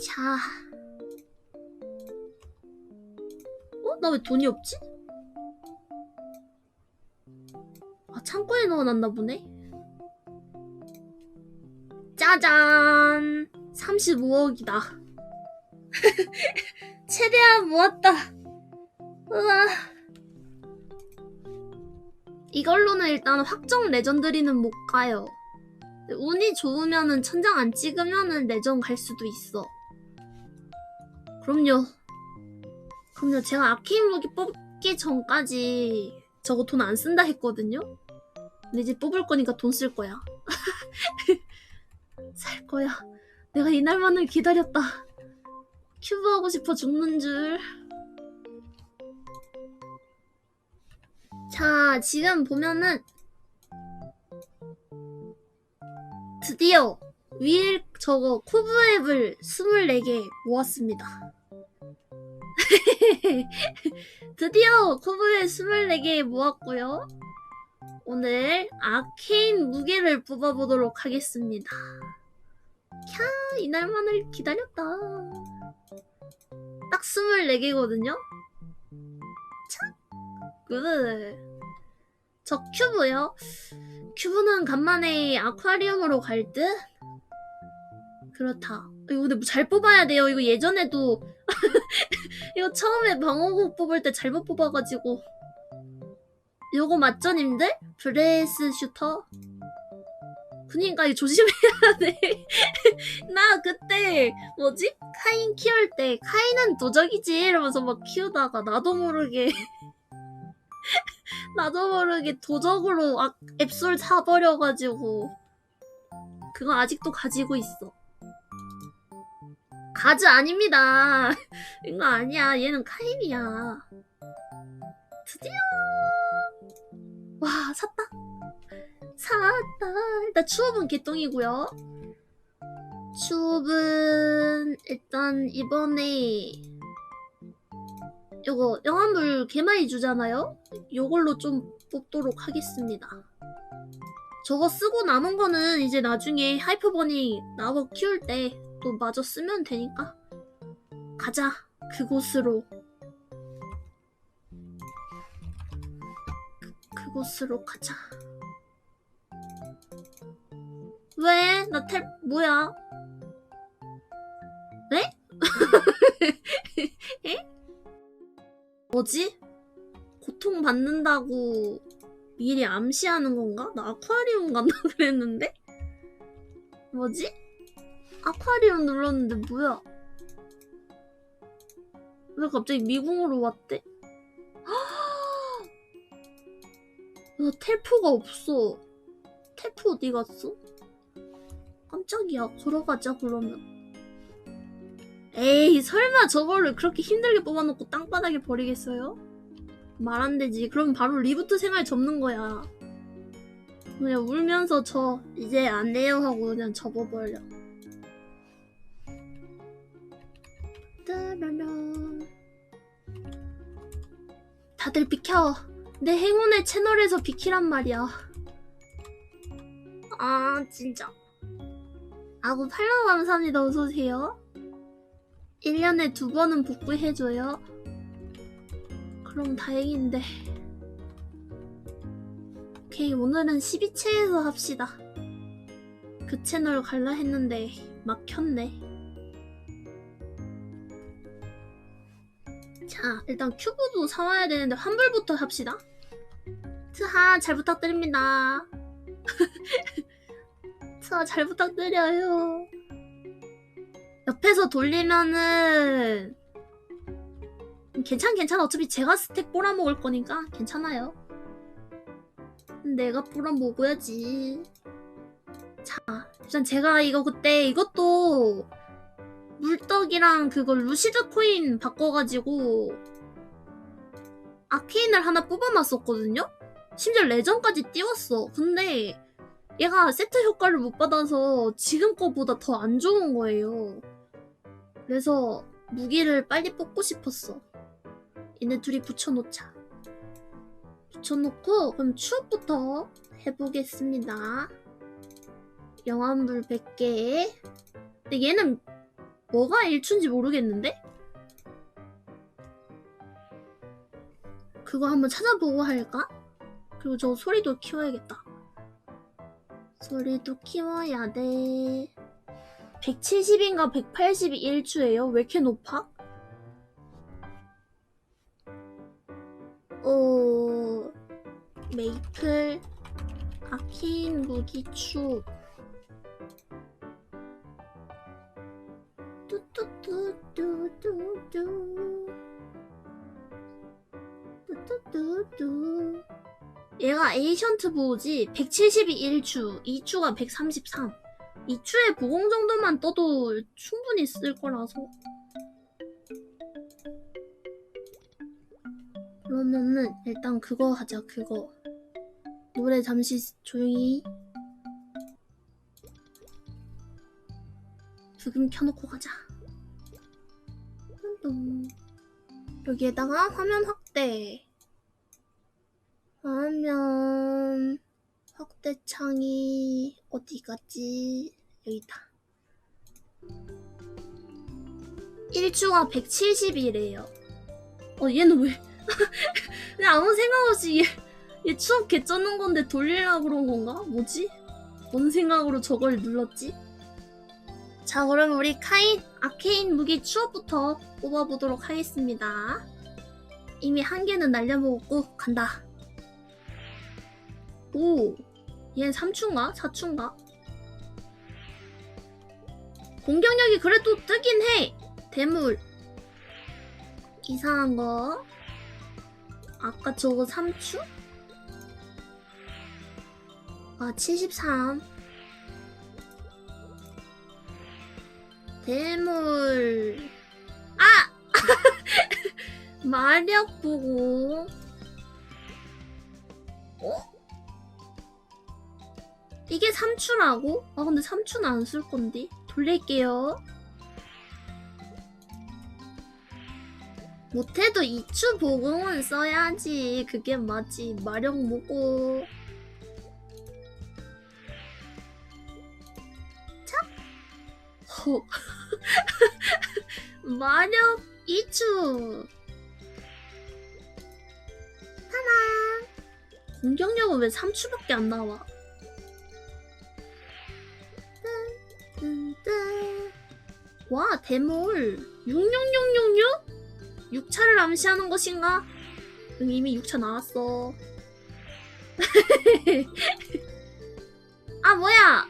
자. 어? 나 왜 돈이 없지? 아, 창고에 넣어놨나 보네? 짜잔! 35억이다. 최대한 모았다. 우와. 이걸로는 일단 확정 레전드리는 못 가요. 운이 좋으면은 천장 안 찍으면은 내전 갈 수도 있어. 그럼요. 그럼요. 제가 아케인 무기 뽑기 전까지 저거 돈 안 쓴다 했거든요. 근데 이제 뽑을 거니까 돈 쓸 거야. 살 거야. 내가 이날만을 기다렸다. 큐브 하고 싶어 죽는 줄. 자, 지금 보면은 드디어 윌 저거 쿠브앱을 24개 모았습니다. 드디어 쿠브앱 24개 모았고요. 오늘 아케인 무게를 뽑아보도록 하겠습니다. 캬, 이날만을 기다렸다. 딱 24개거든요? 참, 굿. 저 큐브요? 큐브는 간만에 아쿠아리움으로 갈 듯? 그렇다. 이거 근데 뭐잘 뽑아야 돼요. 이거 예전에도 이거 처음에 방어구 뽑을 때 잘못 뽑아가지고 요거 맞죠 님들? 브레스 슈터? 그니까 이거 조심해야 돼. 나 그때 뭐지? 카인 키울 때 카인은 도적이지 이러면서 막 키우다가 나도 모르게 나도 모르게 도적으로 아, 앱솔 사버려가지고 그거 아직도 가지고 있어. 가즈 아닙니다. 이거 아니야. 얘는 카인이야. 드디어 와 샀다. 샀다. 일단 추업은 개똥이고요. 추업은 일단 이번에 요거 영화물 개 많이 주잖아요. 요걸로 좀 뽑도록 하겠습니다. 저거 쓰고 남은 거는 이제 나중에 하이퍼버니 나버 키울 때 또 마저 쓰면 되니까 가자 그곳으로 그, 그곳으로 가자 왜? 나텔 뭐야? 네? 에? 뭐지? 고통 받는다고 미리 암시하는 건가? 나 아쿠아리움 간다 그랬는데? 뭐지? 아쿠아리움 눌렀는데 뭐야? 왜 갑자기 미궁으로 왔대? 나 텔포가 없어. 텔포 어디 갔어? 깜짝이야. 걸어가자 그러면. 에이 설마 저거를 그렇게 힘들게 뽑아놓고 땅바닥에 버리겠어요? 말 안 되지. 그럼 바로 리부트 생활 접는 거야. 그냥 울면서 저 이제 안 돼요 하고 그냥 접어버려. 따라라. 다들 비켜. 내 행운의 채널에서 비키란 말이야. 아 진짜. 아구 팔로우 감사합니다. 어서오세요. 1년에 두 번은 복구해줘요. 그럼 다행인데. 오케이, 오늘은 12채에서 합시다. 그 채널 갈라 했는데 막혔네. 자, 일단 큐브도 사와야 되는데 환불부터 합시다. 트하, 잘 부탁드립니다. 트하, 잘 부탁드려요. 옆에서 돌리면은 괜찮 괜찮아. 어차피 제가 스택 꼬라 먹을 거니까 괜찮아요. 내가 꼬라 먹어야지. 자 일단 제가 이거 그때 이것도 물떡이랑 그거 루시드 코인 바꿔가지고 아케인을 하나 뽑아놨었거든요? 심지어 레전까지 띄웠어. 근데 얘가 세트 효과를 못 받아서 지금 거보다 더 안 좋은 거예요 그래서 무기를 빨리 뽑고 싶었어. 얘네 둘이 붙여놓자. 붙여놓고 그럼 추억부터 해보겠습니다. 영암불 100개 근데 얘는 뭐가 1추인지 모르겠는데? 그거 한번 찾아보고 할까? 그리고 저 소리도 키워야겠다. 소리도 키워야 돼. 170인가 180이 1추예요? 왜 이렇게 높아? 어... 메이플 아킨 무기추 뚜뚜뚜뚜뚜뚜 뚜뚜뚜뚜 얘가 에이션트 보호지 172 1추 2추가 133 2추의 보공 정도만 떠도 충분히 쓸 거라서. 그러면은 일단 그거 하자 그거. 노래 잠시 조용히. 부금 켜놓고 가자. 여기에다가 화면 확대. 화면 확대 창이 어디 갔지 여기다 1추가 170이래요 어 얘는 왜 그냥 아무 생각 없이 얘, 얘 추억 개쩌는 건데 돌리려고 그런 건가? 뭐지? 뭔 생각으로 저걸 눌렀지? 자, 그럼 우리 카인 아케인 무기 추억부터 뽑아보도록 하겠습니다. 이미 한 개는 날려먹었고, 간다. 오, 얘는 3추인가? 4추인가? 공격력이 그래도 뜨긴 해! 대물. 이상한 거. 아까 저거 3추? 아, 73. 대물. 아! 마력 보고. 어? 이게 3추라고? 아, 근데 3추는 안 쓸 건데. 돌릴게요. 못해도 2추 보공은 써야지. 그게 맞지. 마력 보고. 허. 마력 2추. 하나. 공격력은 왜 3추밖에 안 나와? 와, 대물. 66666? 6차를 암시하는 것인가? 응, 이미 6차 나왔어. 아, 뭐야!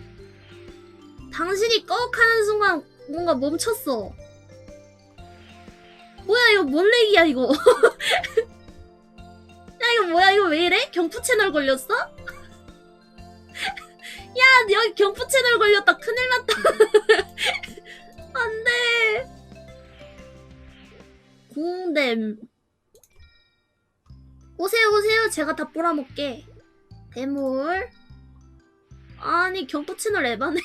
당신이 꺼욱하는 순간 뭔가 멈췄어. 뭐야 이거 뭔 렉이야 이거? 야 이거 뭐야 이거 왜 이래? 경프 채널 걸렸어? 야 여기 경프 채널 걸렸다 큰일 났다. 공댐. 오세요 오세요 제가 다 뽑아먹게. 대물. 아니 경프 채널 에바네.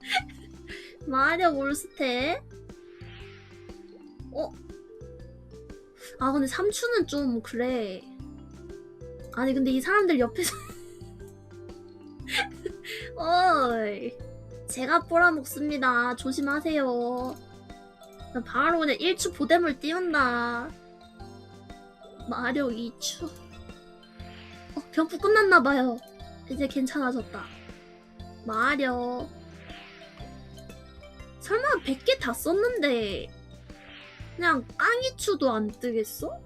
마력 올스테. 어? 아, 근데 삼추는 좀 그래. 아니, 근데 이 사람들 옆에서. 어이. 제가 뽑아먹습니다. 조심하세요. 나 바로 그냥 1추 보대물 띄운다. 마력 2추. 어, 병프 끝났나봐요. 이제 괜찮아졌다. 마력. 설마 100개 다 썼는데 그냥 깡이추도 안 뜨겠어?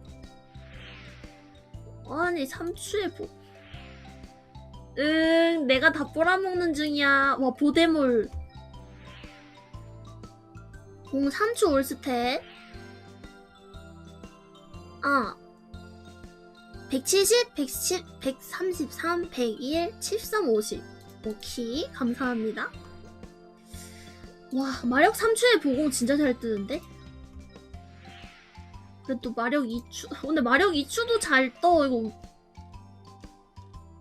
아니 3추에 보... 응 내가 다 빨아먹는 중이야 와 보대물 공 3추 올스탯 아 170, 110, 133, 101, 73, 50 오케이. 감사합니다. 와 마력 3추의 보공 진짜 잘 뜨는데? 그래도 마력 2추 근데 마력 2추도 잘 떠 이거.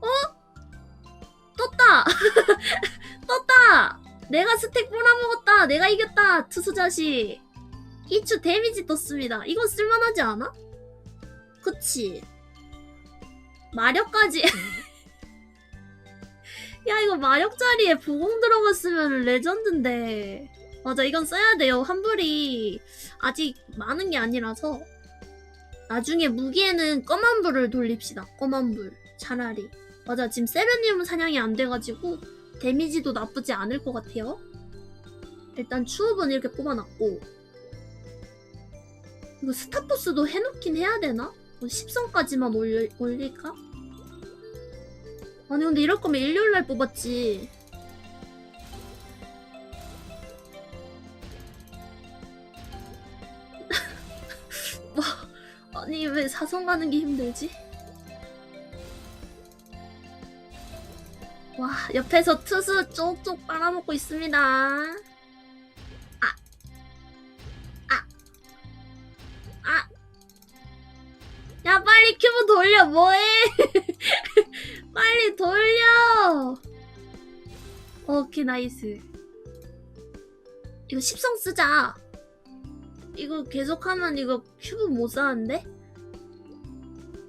어? 떴다! 떴다! 내가 스택 뽑 내가 이겼다 투수 자식 2추 데미지 떴습니다. 이거 쓸만하지 않아? 그치. 마력까지. 야 이거 마력 자리에 보공 들어갔으면 레전드인데. 맞아 이건 써야 돼요 환불이. 아직 많은 게 아니라서. 나중에 무기에는 검은 불을 돌립시다 검은 불. 차라리. 맞아 지금 세르니움 사냥이 안 돼가지고 데미지도 나쁘지 않을 것 같아요 일단 추업은 이렇게 뽑아놨고 이거 스타포스도 해놓긴 해야 되나? 10성까지만 올릴, 올릴까? 아니 근데 이럴 거면 일요일날 뽑았지 뭐 아니 왜 사성 가는 게 힘들지? 와 옆에서 투수 쪽쪽 빨아먹고 있습니다 큐브 돌려 뭐해? 빨리 돌려! 오케이 나이스. 이거 10성 쓰자. 이거 계속하면 이거 큐브 못 사는데?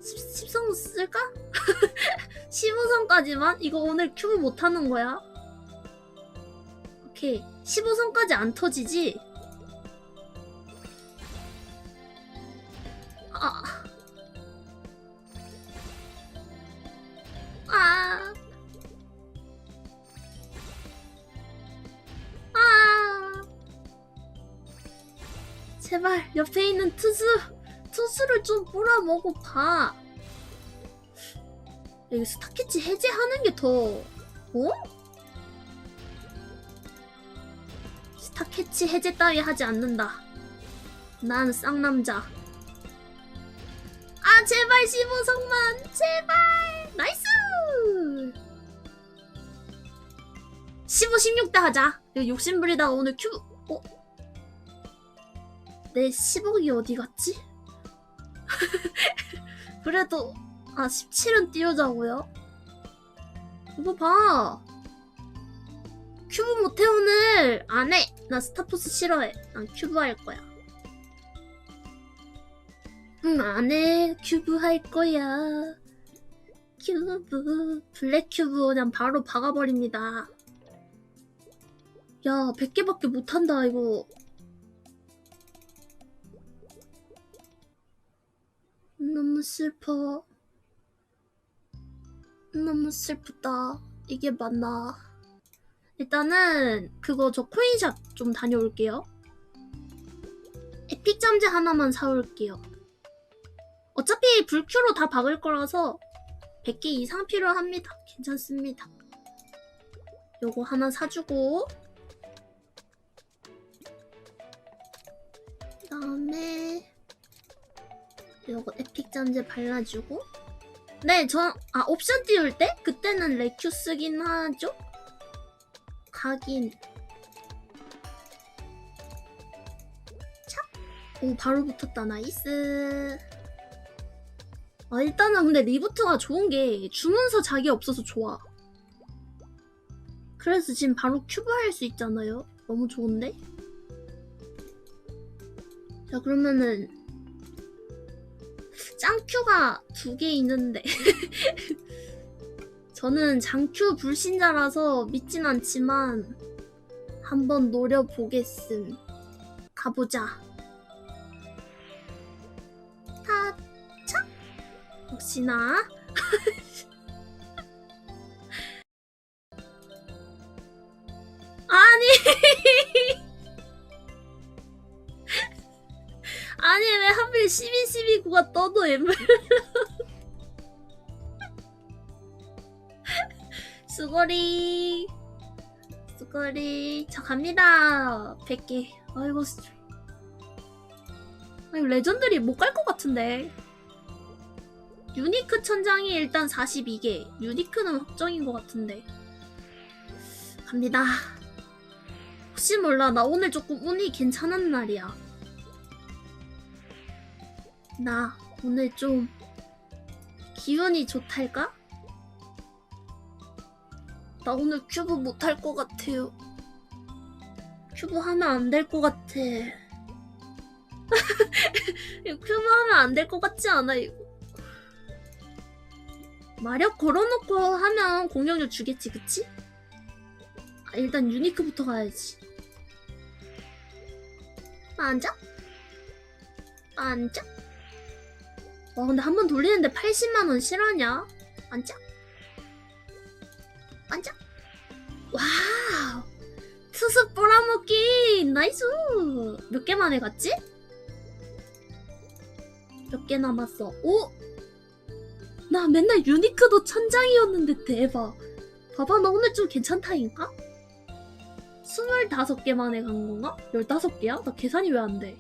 10, 성 쓸까? 15성까지만? 이거 오늘 큐브 못 하는 거야? 오케이. 15성까지 안 터지지? 좀 뿌려먹어 봐. 이거 스타캐치 해제하는 게 더 어? 스타캐치 해제 따위 하지 않는다. 난 쌍남자. 아 제발 15성만 제발 나이스 15, 16대 하자 이거 욕심부리다가 오늘 큐브 어? 내 10억이 어디 갔지? 그래도 아 17은 띄우자고요? 이거 봐 큐브 못해 오늘 안해 나 스타포스 싫어해 난 큐브 할 거야 응, 안 해. 큐브 할 거야. 큐브. 블랙 큐브 그냥 바로 박아버립니다. 야, 100개밖에 못한다, 이거. 너무 슬퍼. 너무 슬프다. 이게 맞나. 일단은, 그거 저 코인샵 좀 다녀올게요. 에픽 잠재 하나만 사올게요. 어차피 불큐로 다 박을 거라서 100개 이상 필요합니다. 괜찮습니다. 요거 하나 사주고 그다음에 요거 에픽 잠재 발라주고 네, 저, 아, 옵션 띄울 때? 그때는 레큐 쓰긴 하죠? 가긴. 찹! 오, 바로 붙었다. 나이스. 아, 일단은 근데 리부트가 좋은 게 주문서 자기 없어서 좋아. 그래서 지금 바로 큐브 할 수 있잖아요. 너무 좋은데? 자, 그러면은 짱큐가 두 개 있는데 저는 장큐 불신자라서 믿진 않지만 한번 노려보겠음. 가보자. 타차? 혹시나? 1212구가 떠도 애물. 수고리. 수고리. 자, 갑니다. 100개. 아이고, 수- 아니, 레전드리 못 갈 것 같은데. 유니크 천장이 일단 42개. 유니크는 확정인 것 같은데. 갑니다. 혹시 몰라. 나 오늘 조금 운이 괜찮은 날이야. 나 오늘 좀 기운이 좋달까? 나 오늘 큐브 못할 것 같아요. 큐브 하면 안 될 것 같아. 큐브 하면 안 될 것 같지 않아, 이거? 마력 걸어놓고 하면 공격력 주겠지, 그치? 아, 일단 유니크부터 가야지. 반짝? 반짝? 와, 근데 한 번 돌리는데 80만원 실화냐? 반짝? 반짝? 와우! 투수 뿌라먹기! 나이스! 몇 개 만에 갔지? 몇 개 남았어? 오! 나 맨날 유니크도 천장이었는데 대박. 봐봐, 나 오늘 좀 괜찮다니까? 25개 만에 간 건가? 15개야? 나 계산이 왜 안 돼?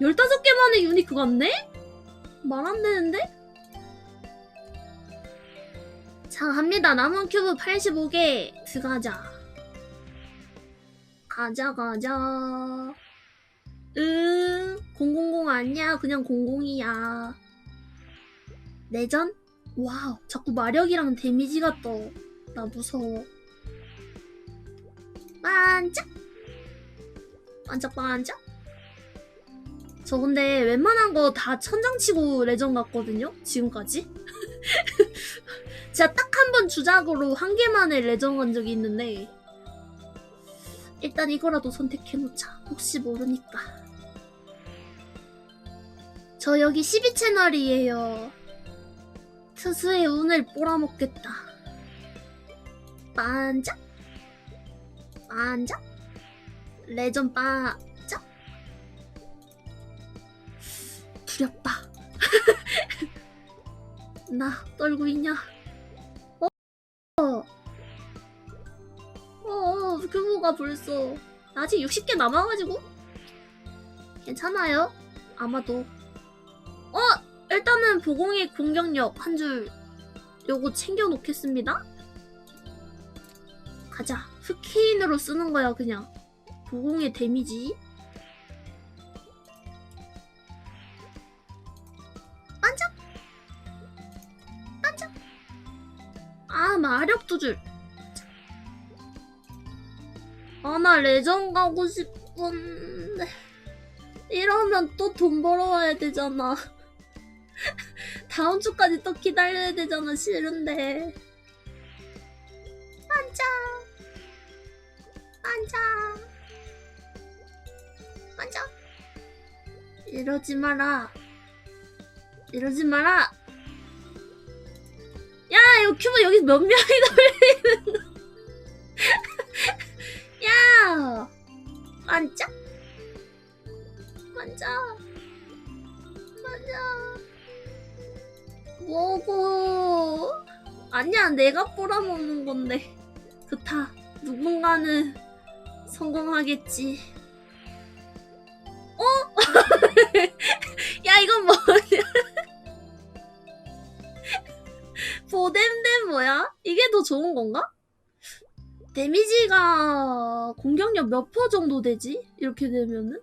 15개 만에 유니크 갔네? 말 안 되는데? 자, 갑니다. 남은 큐브 85개 들어가자. 가자, 가자. 응, 000 아니야. 그냥 00이야. 내전? 와우, 자꾸 마력이랑 데미지가 떠. 나 무서워. 반짝! 반짝반짝? 저 근데 웬만한 거 다 천장치고 레전 갔거든요? 지금까지? 제가 딱 한 번 주작으로 한 개만에 레전 간 적이 있는데 일단 이거라도 선택해놓자. 혹시 모르니까. 저 여기 12채널이에요. 투수의 운을 뽑아먹겠다. 반짝? 반짝? 레전 반 두렵다. 나 떨고 있냐? 어? 어, 규모가 벌써 아직 60개 남아가지고 괜찮아요. 아마도. 어, 일단은 보공의 공격력 한 줄 요거 챙겨 놓겠습니다. 가자. 스케인으로 쓰는 거야 그냥. 보공의 데미지. 두 줄. 아, 나 레전 가고 싶은데. 이러면 또 돈 벌어와야 되잖아. 다음 주까지 또 기다려야 되잖아, 싫은데. 반짝. 반짝. 반짝. 이러지 마라. 이러지 마라. 야, 이거 큐브 여기 몇 명이 돌리는 거. 야! 반짝? 반짝. 반짝. 뭐고? 아니야, 내가 뿌려먹는 건데. 좋다. 누군가는 성공하겠지. 어? 야, 이건 뭐냐? 보뎀뎀 뭐야? 이게 더 좋은 건가? 데미지가 공격력 몇 퍼 정도 되지? 이렇게 되면은?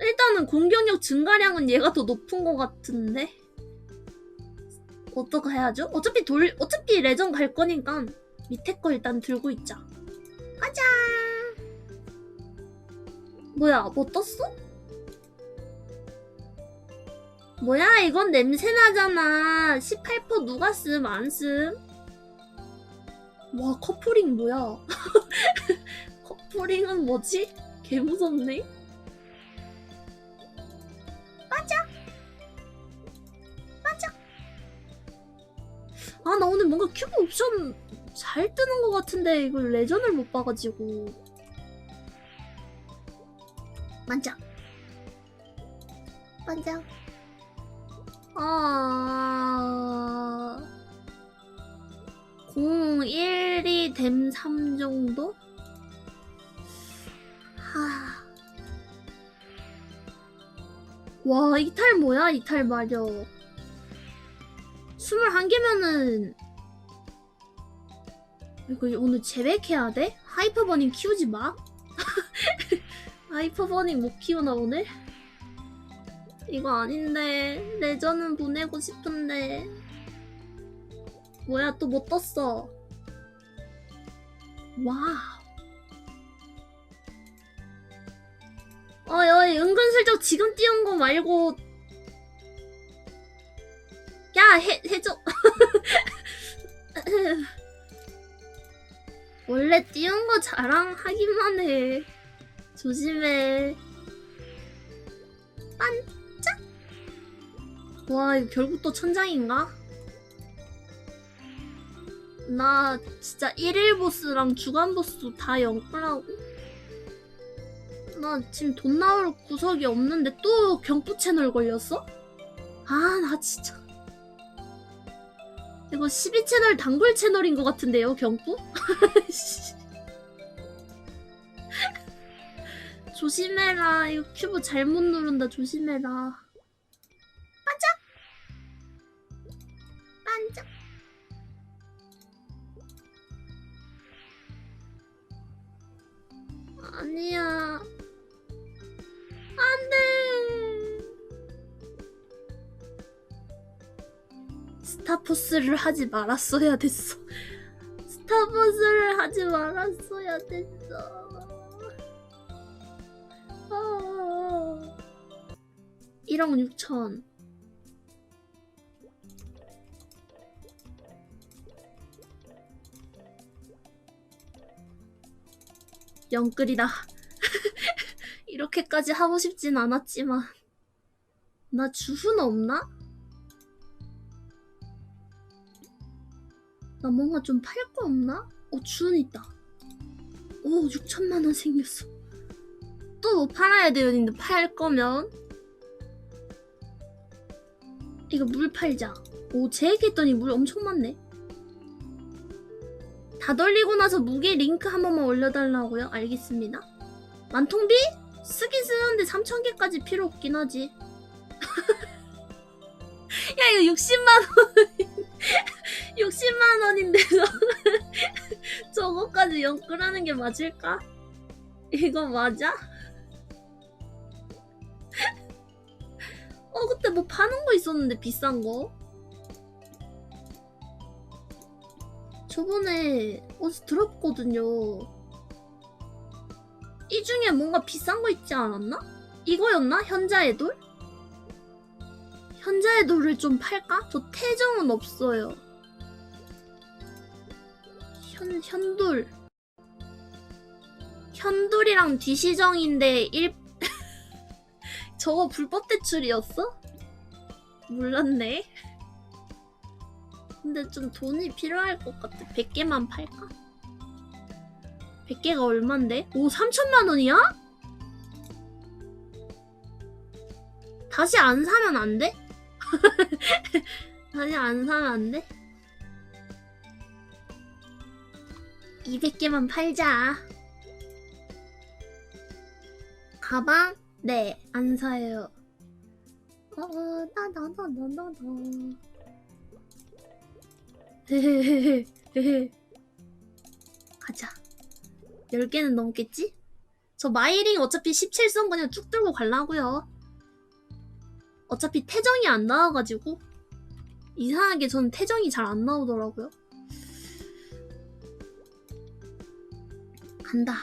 일단은 공격력 증가량은 얘가 더 높은 것 같은데? 어떡 해야죠? 어차피 돌, 어차피 레전 갈 거니까 밑에 거 일단 들고 있자. 가자! 뭐야, 뭐 떴어? 뭐야, 이건 냄새나잖아. 18% 누가 씀, 안 씀? 와, 커플링 뭐야? 커플링은 뭐지? 개 무섭네. 맞아. 맞아. 아, 나 오늘 뭔가 큐브 옵션 잘 뜨는 것 같은데 이걸 레전을 못 봐가지고. 반짝. 반짝. 아. 0, 1, 2, 댐 3 정도? 하. 와, 이탈 뭐야? 이탈 마력. 21개면은 이거 오늘 재백해야 돼? 하이퍼버닝 키우지 마. 하이퍼버닝 못 키우나 오늘? 이거 아닌데 레전은 보내고 싶은데 뭐야 또 못 떴어 와우 어, 여 은근슬쩍 지금 띄운 거 말고 야 해 해줘. 원래 띄운 거 자랑하기만 해. 조심해. 반짝. 와 이거 결국 또 천장인가? 나 진짜 1일 보스랑 주간 보스도 다 영끌하고 나 지금 돈 나올 구석이 없는데 또 경부 채널 걸렸어? 아 나 진짜 이거 12채널 단골 채널인 것 같은데요 경부? 조심해라 이거 큐브 잘못 누른다 조심해라 아니야. 안 돼. 스타포스를 하지 말았어야 됐어. 스타포스를 하지 말았어야 됐어. 아. 1억 6천. 영끌이다. 이렇게까지 하고 싶진 않았지만 나 주훈 없나? 나 뭔가 좀 팔 거 없나? 어 주훈 있다. 오 6천만 원 생겼어. 또 뭐 팔아야 돼요, 근데 팔 거면 이거 물 팔자. 오 제액했더니 물 엄청 많네. 다 돌리고 나서 무게 링크 한 번만 올려달라고요? 알겠습니다. 만통비? 쓰긴 쓰는데 3,000개까지 필요 없긴 하지. 야, 이거 60만원. 60만원인데, 저거까지 연끌하는 게 맞을까? 이거 맞아? 어, 그때 뭐 파는 거 있었는데, 비싼 거? 저번에 어디서 들었거든요. 이 중에 뭔가 비싼 거 있지 않았나? 이거였나? 현자의 돌? 현자의 돌을 좀 팔까? 저 태정은 없어요. 현, 현돌. 현돌이랑 뒤시정인데 일 저거 불법 대출이었어? 몰랐네. 근데 좀 돈이 필요할 것 같아. 100개만 팔까? 100개가 얼만데? 오, 3천만 원이야? 다시 안 사면 안 돼? 다시 안 사면 안 돼? 200개만 팔자. 가방? 네, 안 사요. 어, 나나나나나나. 가자. 10개는 넘겠지? 저 마이링 어차피 17선 그냥 쭉 들고 갈라고요. 어차피 태정이 안 나와가지고 이상하게 전 태정이 잘 안 나오더라고요. 간다.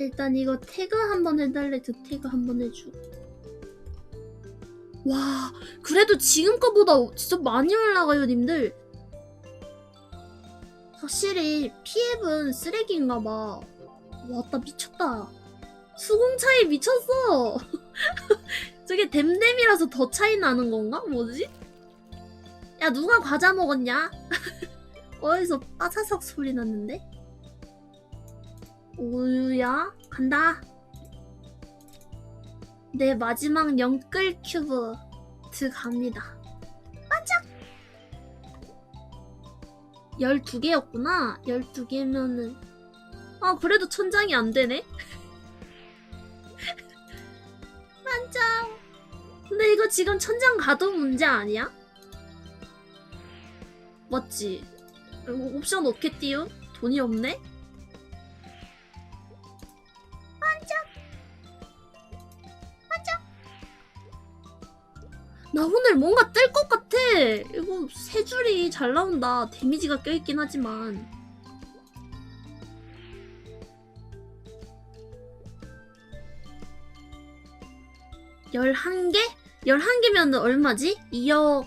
일단 이거 태그 한번 해달래. 드 태그 한번 해주고. 와, 그래도 지금 거보다 진짜 많이 올라가요, 님들. 확실히 PF은 쓰레기인가봐. 왔다 미쳤다. 수공 차이 미쳤어. 저게 댐댐이라서 더 차이 나는 건가? 뭐지? 야 누가 과자 먹었냐? 어디서 빠사삭 소리 났는데? 우유야 간다. 내 마지막 영끌 큐브 들어갑니다. 반짝! 12개였구나. 12개면은. 아, 그래도 천장이 안 되네? 반짝! 근데 이거 지금 천장 가도 문제 아니야? 맞지? 이거 옵션 없겠디요? 돈이 없네? 뭔가 뜰 것 같아. 이거 세 줄이 잘 나온다. 데미지가 껴있긴 하지만. 열한 개? 11개면 얼마지? 2억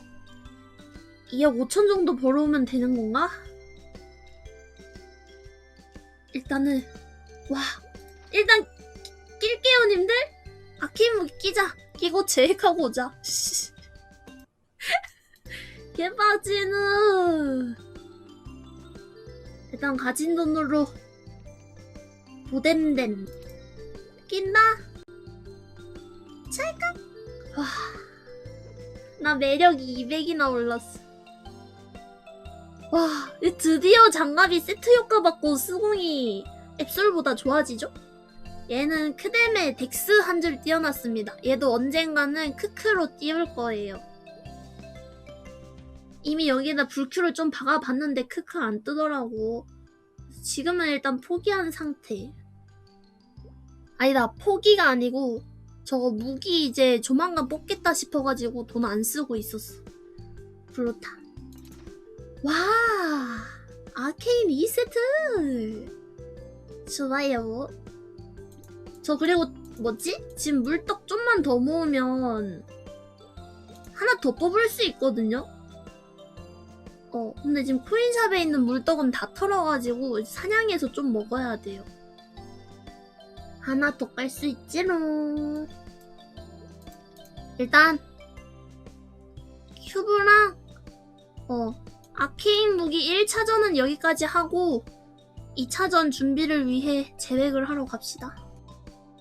2억 5천 정도 벌어오면 되는 건가? 일단은 와 일단 끼- 낄게요 님들 아키무 끼자 끼고 제액하고 오자 개빠지는 일단 가진 돈으로 보댐댐 낀다 찰칵 와나 매력이 200이나 올랐어 와 드디어 장갑이 세트 효과 받고 수공이 앱솔보다 좋아지죠? 얘는 크뎀의 덱스 한 줄 띄워놨습니다. 얘도 언젠가는 크크로 띄울 거예요. 이미 여기다 불큐를 좀 박아봤는데 크크 안 뜨더라고. 지금은 일단 포기한 상태. 아니다, 포기가 아니고 저거 무기 이제 조만간 뽑겠다 싶어가지고 돈 안 쓰고 있었어. 그렇다. 와, 아케인 2세트! 좋아요. 저 그리고 뭐지? 지금 물떡 좀만 더 모으면 하나 더 뽑을 수 있거든요? 어, 근데 지금 코인샵에 있는 물떡은 다 털어가지고 사냥해서 좀 먹어야 돼요. 하나 더 깔 수 있지롱. 일단 큐브랑 어 아케인 무기 1차전은 여기까지 하고 2차전 준비를 위해 재획을 하러 갑시다.